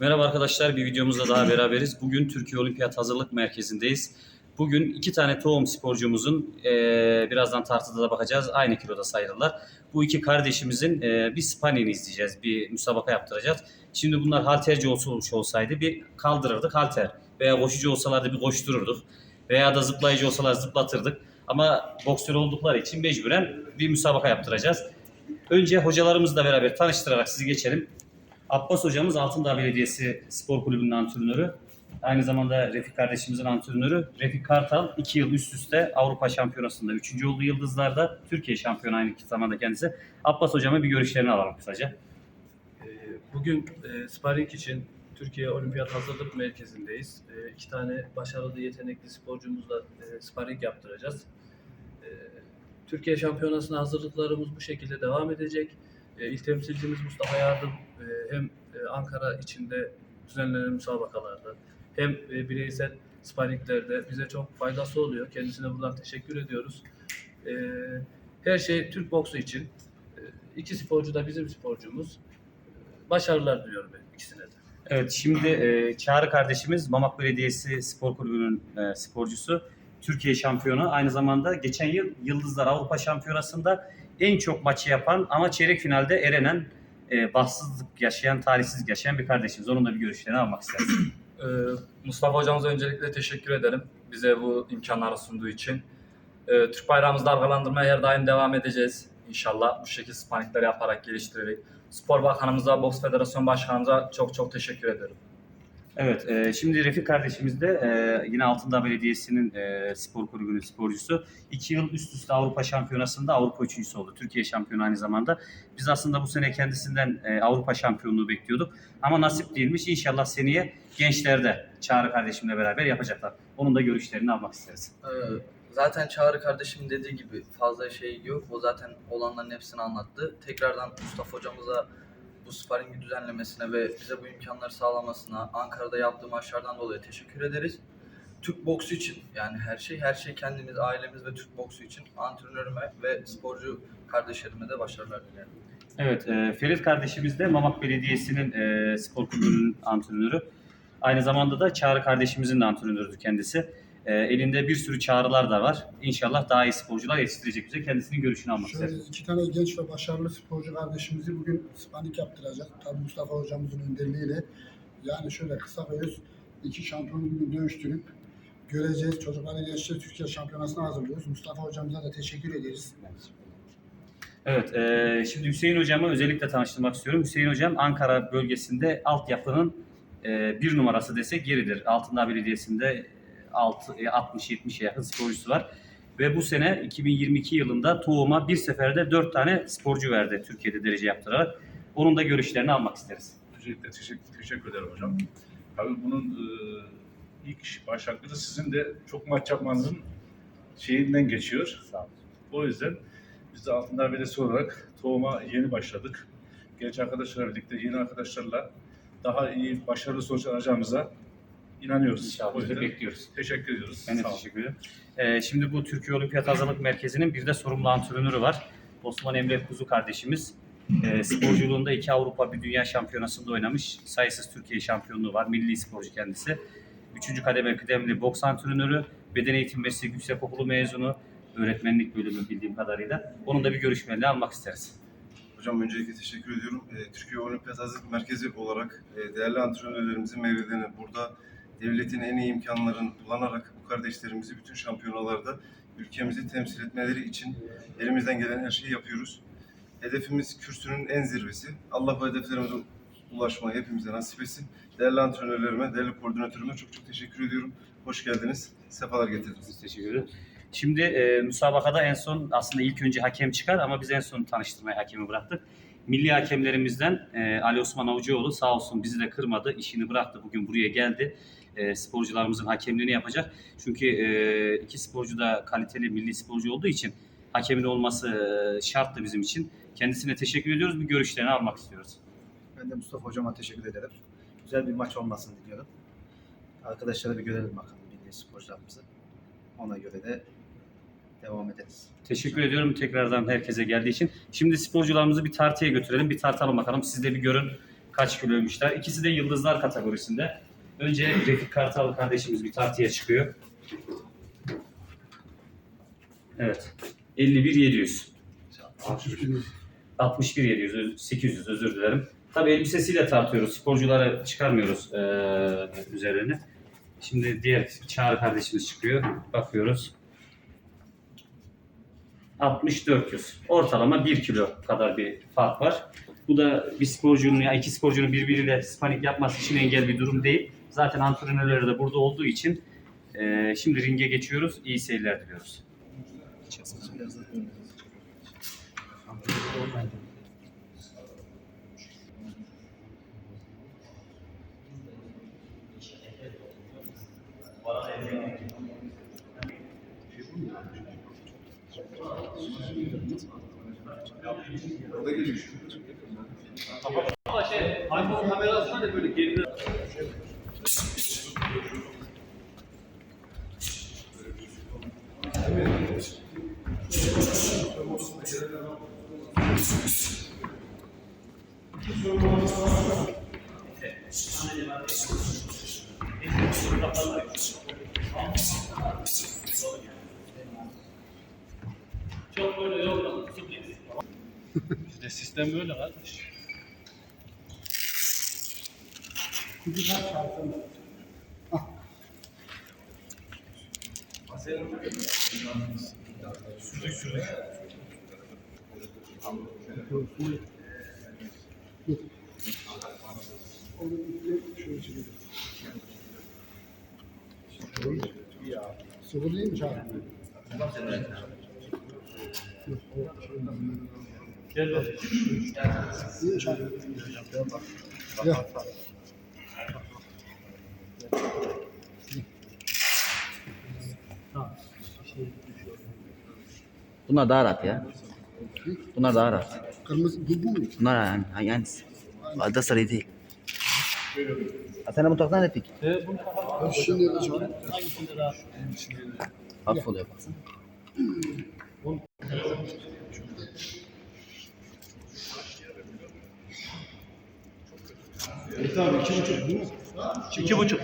Merhaba arkadaşlar, bir videomuzda daha beraberiz. Bugün Türkiye Olimpiyat Hazırlık Merkezi'ndeyiz. Bugün iki tane tohum sporcumuzun, eee, birazdan tartıda da bakacağız, aynı kiloda sayılırlar. Bu iki kardeşimizin eee, bir spanini izleyeceğiz, bir müsabaka yaptıracağız. Şimdi bunlar halterci olmuş olsaydı bir kaldırırdık halter. Veya koşucu olsalardı bir koştururduk. Veya da zıplayıcı olsalar zıplatırdık. Ama boksör oldukları için mecburen bir müsabaka yaptıracağız. Önce hocalarımızla beraber tanıştırarak sizi geçelim. Abbas hocamız Altındağ Belediyesi Spor Kulübü'nün antrenörü. Aynı zamanda Refik kardeşimizin antrenörü. Refik Kartal 2 yıl üst üste Avrupa Şampiyonası'nda 3. olduğu Yıldızlar'da Türkiye şampiyonu aynı zamanda kendisi. Abbas hocama bir görüşlerini alalım kısaca. Ee, Bugün e, sparring için Türkiye Olimpiyat Hazırlık Merkezi'ndeyiz. E, iki tane başarılı, yetenekli sporcumuzla e, sparring yaptıracağız. E, Türkiye Şampiyonası'na hazırlıklarımız bu şekilde devam edecek. E, İl temsilcimiz Mustafa Yardım e, hem e, Ankara içinde düzenlenen müsabakalarda hem bireysel sparringlerde bize çok faydası oluyor. Kendisine buradan teşekkür ediyoruz. Her şey Türk boksu için. İki sporcu da bizim sporcumuz. Başarılar diliyorum ikisine de. Evet şimdi Çağrı kardeşimiz Mamak Belediyesi Spor Kulübü'nün sporcusu. Türkiye şampiyonu. Aynı zamanda geçen yıl Yıldızlar Avrupa Şampiyonası'nda en çok maçı yapan ama çeyrek finalde erenen e, bahtsızlık yaşayan, talihsizlik yaşayan bir kardeşimiz. Onun da bir görüşlerini almak isteriz. Ee, Mustafa hocamıza öncelikle teşekkür ederim bize bu imkanları sunduğu için. Ee, Türk bayrağımızı dalgalandırmaya her daim devam edeceğiz inşallah. Bu şekilde spanikler yaparak geliştirerek. Spor Bakanımıza, Boks Federasyon Başkanımıza çok çok teşekkür ederim. Evet, e, şimdi Refik kardeşimiz de e, yine Altındağ Belediyesi'nin e, spor kulübünün sporcusu. İki yıl üst üste Avrupa Şampiyonası'nda Avrupa üçüncüsü oldu. Türkiye şampiyonu aynı zamanda. Biz aslında bu sene kendisinden e, Avrupa şampiyonluğu bekliyorduk. Ama nasip değilmiş. İnşallah seneye gençlerde Çağrı kardeşimle beraber yapacaklar. Onun da görüşlerini almak isteriz. Ee, Zaten Çağrı kardeşim dediği gibi fazla şey yok. O zaten olanların hepsini anlattı. Tekrardan Mustafa hocamıza bu sparingi düzenlemesine ve bize bu imkanları sağlamasına, Ankara'da yaptığı maçlardan dolayı teşekkür ederiz. Türk boksu için yani her şey her şey kendimiz, ailemiz ve Türk boksu için antrenörüme ve sporcu kardeşlerime de başarılar dilerim. Evet, e, Ferit kardeşimiz de Mamak Belediyesi'nin e, spor kulübünün antrenörü. Aynı zamanda da Çağrı kardeşimizin de antrenörüdür kendisi. E, elinde bir sürü çağrılar da var. İnşallah daha iyi sporcular yetiştirecek bize. Kendisinin görüşünü almak isteriz. iki tane genç ve başarılı sporcu kardeşimizi bugün spanik yaptıracak. Tabii Mustafa hocamızın önderliğiyle. Yani şöyle kısa ve öz iki şampiyonu bugün dövüştürüp göreceğiz. Çocukları gençler Türkiye şampiyonasına hazırlıyoruz. Mustafa hocamıza da teşekkür ederiz. Evet, e, şimdi Hüseyin hocamı özellikle tanıştırmak istiyorum. Hüseyin hocam Ankara bölgesinde altyapının e, bir numarası desek yeridir. Altındağ Belediyesi'nde 60-70'e yakın sporcusu var. Ve bu sene 2022 yılında Tohum'a bir seferde 4 tane sporcu verdi Türkiye'de derece yaptırarak. Onun da görüşlerini almak isteriz. Öncelikle teşekkür, teşekkür ederim hocam. Tabii bunun e, ilk başlangıcı sizin de çok maç yapmanızın şeyinden geçiyor. Sağ olun. O yüzden biz de Altındağ Belediyesi olarak tohuma yeni başladık. Genç arkadaşlarla birlikte yeni arkadaşlarla daha iyi başarılı sonuç alacağımıza inanıyoruz. İnşallah o biz de yüzden bekliyoruz. teşekkür ediyoruz. Ben de Sağ olun. teşekkür ederim. Ee, şimdi bu Türkiye Olimpiyat Hazırlık Merkezi'nin bir de sorumlu antrenörü var. Osman Emre Kuzu kardeşimiz. Ee, sporculuğunda iki Avrupa bir dünya şampiyonasında oynamış. Sayısız Türkiye şampiyonluğu var. Milli sporcu kendisi. Üçüncü kademe kıdemli boks antrenörü. Beden eğitim mesleki yüksekokulu mezunu. Öğretmenlik bölümü bildiğim kadarıyla. Onun da bir görüşmelerini almak isteriz. Hocam öncelikle teşekkür ediyorum. Ee, Türkiye Olimpiyat Hazırlık Merkezi olarak e, değerli antrenörlerimizin meyvelerini burada devletin en iyi imkanlarını kullanarak bu kardeşlerimizi bütün şampiyonalarda ülkemizi temsil etmeleri için elimizden gelen her şeyi yapıyoruz. Hedefimiz kürsünün en zirvesi. Allah bu hedeflerimize ulaşmayı hepimize nasip etsin. Değerli antrenörlerime, değerli koordinatörüme çok çok teşekkür ediyorum. Hoş geldiniz. Sefalar getirdiniz. Biz teşekkür ederiz. Şimdi e, müsabakada en son aslında ilk önce hakem çıkar ama biz en son tanıştırmaya hakemi bıraktık. Milli hakemlerimizden e, Ali Osman Avcıoğlu sağ olsun bizi de kırmadı. işini bıraktı. Bugün buraya geldi. E, sporcularımızın hakemliğini yapacak. Çünkü e, iki sporcu da kaliteli milli sporcu olduğu için hakemin olması e, şarttı bizim için. Kendisine teşekkür ediyoruz. Bir görüşlerini almak istiyoruz. Ben de Mustafa hocama teşekkür ederim. Güzel bir maç olmasını diliyorum. Arkadaşlara bir görelim bakalım milli sporcularımızı. Ona göre de devam ederiz. Teşekkür ediyorum tekrardan herkese geldiği için. Şimdi sporcularımızı bir tartıya götürelim. Bir tartalım bakalım. Siz de bir görün. kaç kiloymuşlar. İkisi de yıldızlar kategorisinde. Önce Refik Kartal kardeşimiz bir tartıya çıkıyor. Evet. 51 700. 61 700 öz- 800 özür dilerim. Tabii elbisesiyle tartıyoruz. Sporcuları çıkarmıyoruz eee üzerine. Şimdi diğer Çağrı kardeşimiz çıkıyor. Bakıyoruz. 60 400. Ortalama 1 kilo kadar bir fark var. Bu da bir sporcunun ya iki sporcunun birbiriyle spanik yapması için engel bir durum değil. Zaten antrenörleri de burada olduğu için eee, şimdi ringe geçiyoruz. İyi seyirler diliyoruz. Bizde sistem böyle kardeş. Onu üfle, şöyle çekelim. Sıvı değil mi Çağrı? Gel. Bunlar daha rahat ya. Bunlar daha rahat. Kırmızı bu, bu mu? Bunlar yani, yani Alda sarı değil. Sen mutfaktan ettik. Şimdi de Çağrı. Hafif oluyor baksana. Tamam, iki buçuk değil mi? İki buçuk.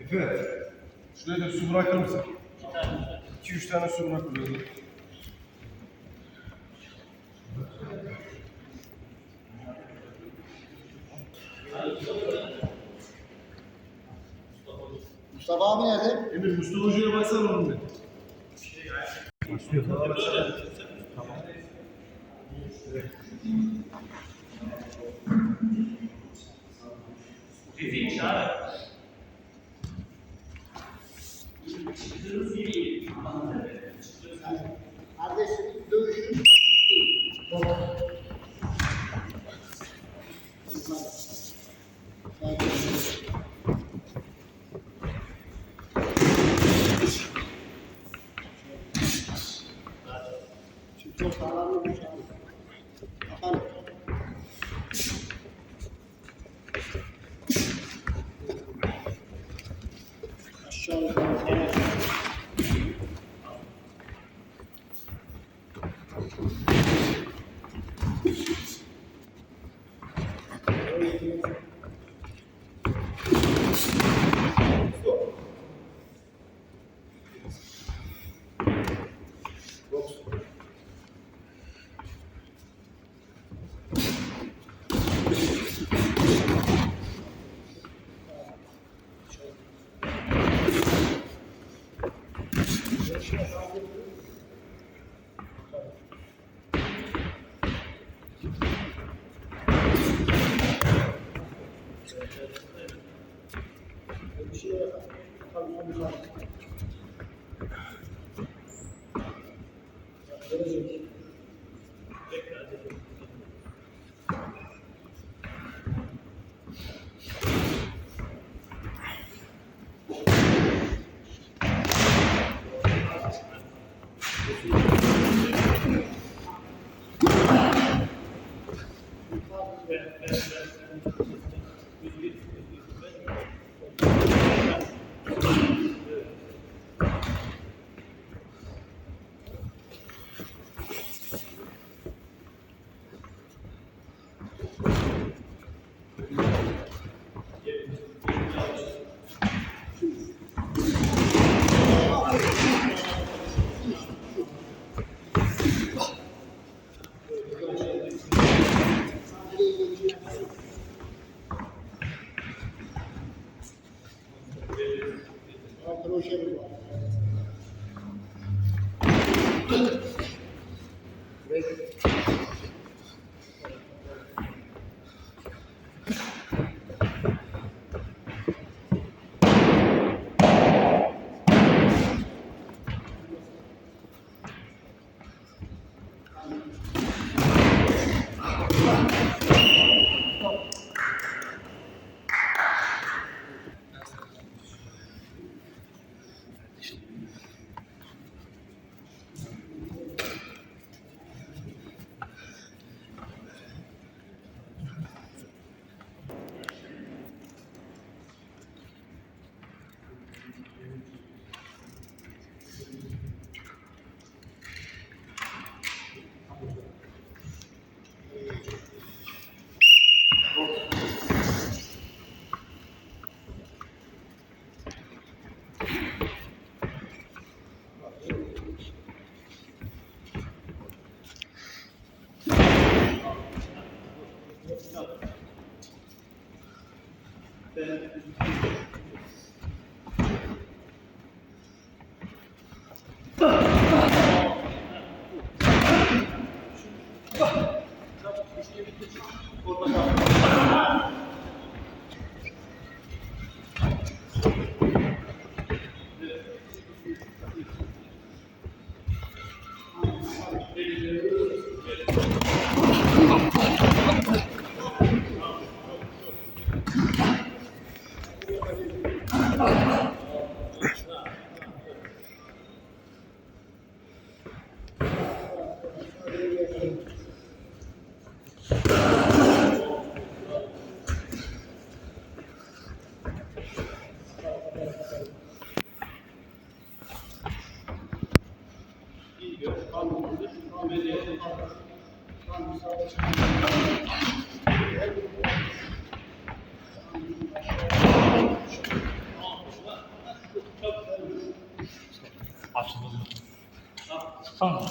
Efe, şuraya da su bırakır mısın? 2-3 tane su bırak Mustafa abi nerede? Emir Mustafa Hoca'ya baksana oğlum bir. Kardeşim Şimdi çok sağlam bir şey. Bakalım. Aşağı igreja. Açıldı. Tamam.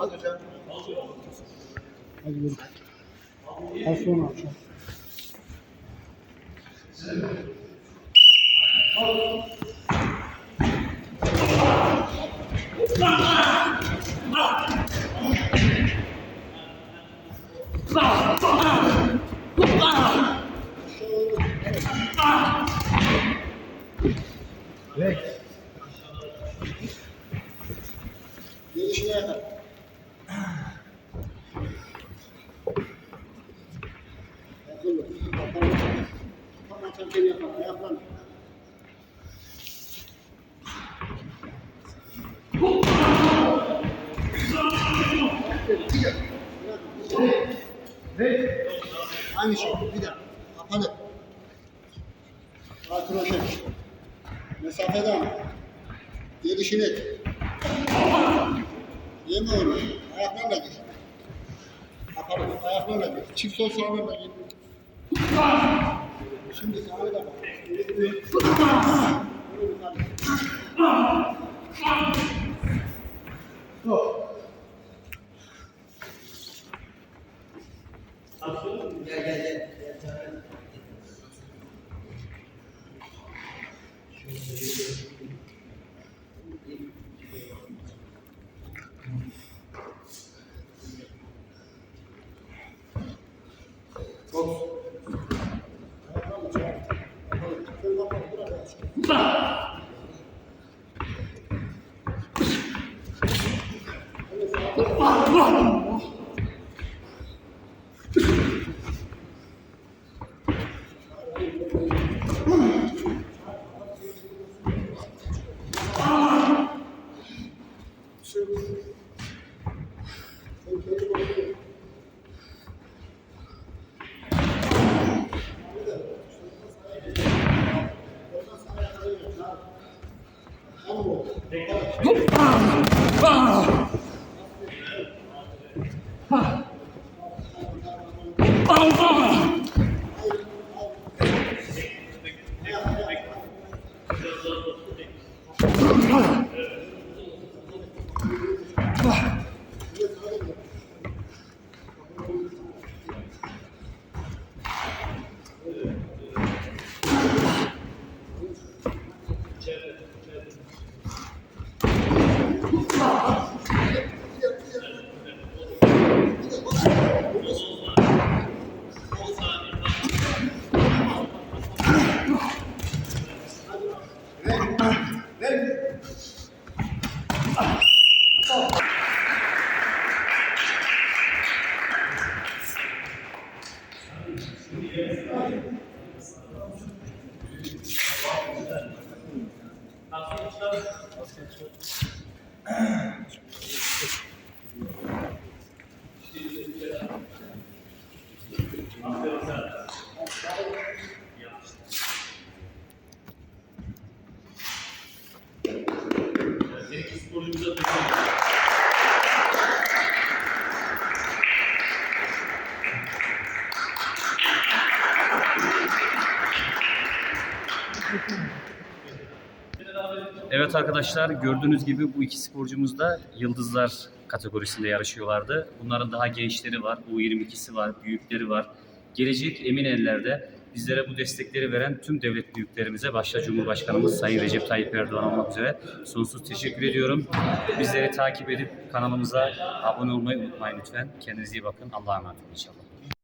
好久嗯好的好的好的好 Sen kendi yapma. Ayaklarla. Aynı şey. Bir daha. Kapalı. Sağ kroşe. Mesafeden. Gelişini. Yeme onu. Ayaklarla gir. Kapalı. Ayaklarla. Çift sol sağlarla gir. Şimdi sağa da bak. Allah Evet arkadaşlar gördüğünüz gibi bu iki sporcumuz da yıldızlar kategorisinde yarışıyorlardı. Bunların daha gençleri var, U22'si var, büyükleri var. Gelecek emin ellerde. Bizlere bu destekleri veren tüm devlet büyüklerimize başta Cumhurbaşkanımız Sayın Recep Tayyip Erdoğan olmak üzere sonsuz teşekkür ediyorum. Bizleri takip edip kanalımıza abone olmayı unutmayın lütfen. Kendinize iyi bakın. Allah'a emanet olun inşallah.